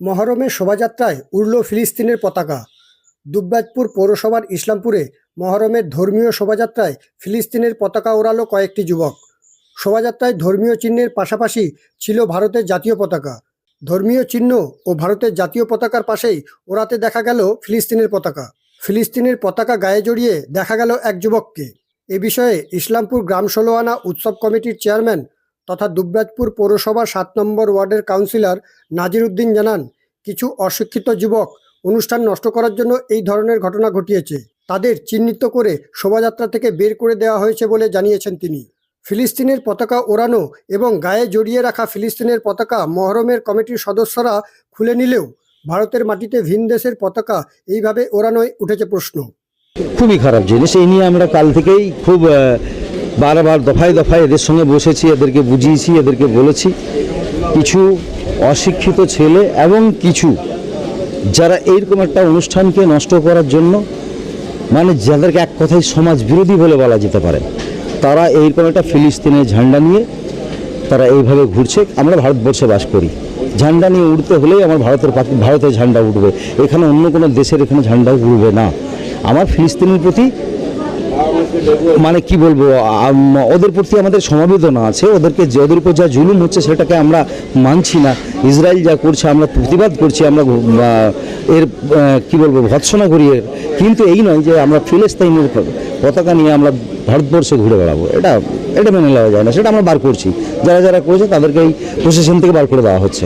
মহরমের শোভাযাত্রায় উড়ল ফিলিস্তিনের পতাকা। দুবরাজপুর পৌরসভার ইসলামপুরে মহরমের ধর্মীয় শোভাযাত্রায় ফিলিস্তিনের পতাকা ওড়ালো কয়েকটি যুবক। শোভাযাত্রায় ধর্মীয় চিহ্নের পাশাপাশি ছিল ভারতের জাতীয় পতাকা। ধর্মীয় চিহ্ন ও ভারতের জাতীয় পতাকার পাশেই ওড়াতে দেখা গেল ফিলিস্তিনের পতাকা। ফিলিস্তিনের পতাকা গায়ে জড়িয়ে দেখা গেল এক যুবককে। এ বিষয়ে ইসলামপুর গ্রাম ষোলোয়ানা উৎসব কমিটির চেয়ারম্যান তথা দুবরাজপুর পৌরসভার সাত নম্বর ওয়ার্ডের কাউন্সিলর নাজির উদ্দিন জানান, কিছু অশিক্ষিত যুবক অনুষ্ঠান নষ্ট করার জন্য এই ধরনের ঘটনা ঘটিয়েছে। তাদের চিহ্নিত করে শোভাযাত্রা থেকে বের করে দেওয়া হয়েছে বলে জানিয়েছেন তিনি। ফিলিস্তিনের পতাকা ওড়ানো এবং গায়ে জড়িয়ে রাখা ফিলিস্তিনের পতাকা মহরমের কমিটির সদস্যরা খুলে নিলেও ভারতের মাটিতে ভিন দেশের পতাকা এইভাবে ওড়ানোয় উঠেছে প্রশ্ন। খুবই খারাপ জিনিস। এই নিয়ে আমরা কাল থেকেই খুব বারবার দফায় দফায় এদের সঙ্গে বসেছি, এদেরকে বুঝিয়েছি, এদেরকে বলেছি। কিছু অশিক্ষিত ছেলে এবং কিছু যারা এইরকম একটা অনুষ্ঠানকে নষ্ট করার জন্য মানে যাদেরকে এক কথায় সমাজ বিরোধী বলে বলা যেতে পারে, তারা এইরকম একটা ফিলিস্তিনের ঝান্ডা নিয়ে তারা এইভাবে ঘুরছে। আমরা ভারতবর্ষে বাস করি। ঝান্ডা নিয়ে উঠতে হলেই আমার ভারতের পাকি- ভারতের ঝান্ডা উঠবে এখানে অন্য কোনো দেশের এখানে ঝান্ডা উঠবে না। আমার ফিলিস্তিনের প্রতি মানে কি বলব ওদের প্রতি আমাদের সমবেদনা আছে, ওদেরকে যে, ওদের উপর যা জুলুম হচ্ছে সেটাকে আমরা মানছি না। ইসরায়েল যা করছে, আমরা প্রতিবাদ করছি, আমরা এর কি বলব, ভৎসনা করি এর। কিন্তু এই নয় যে, আমরা ফিলিস্তাইনের পতাকা নিয়ে আমরা ভারতবর্ষে ঘুরে বেড়াবো। এটা এটা মেনে নেওয়া যায় না, সেটা আমরা বার করছি। যারা যারা করেছে, তাদেরকে এই প্রশাসন থেকে বার করে দেওয়া হচ্ছে।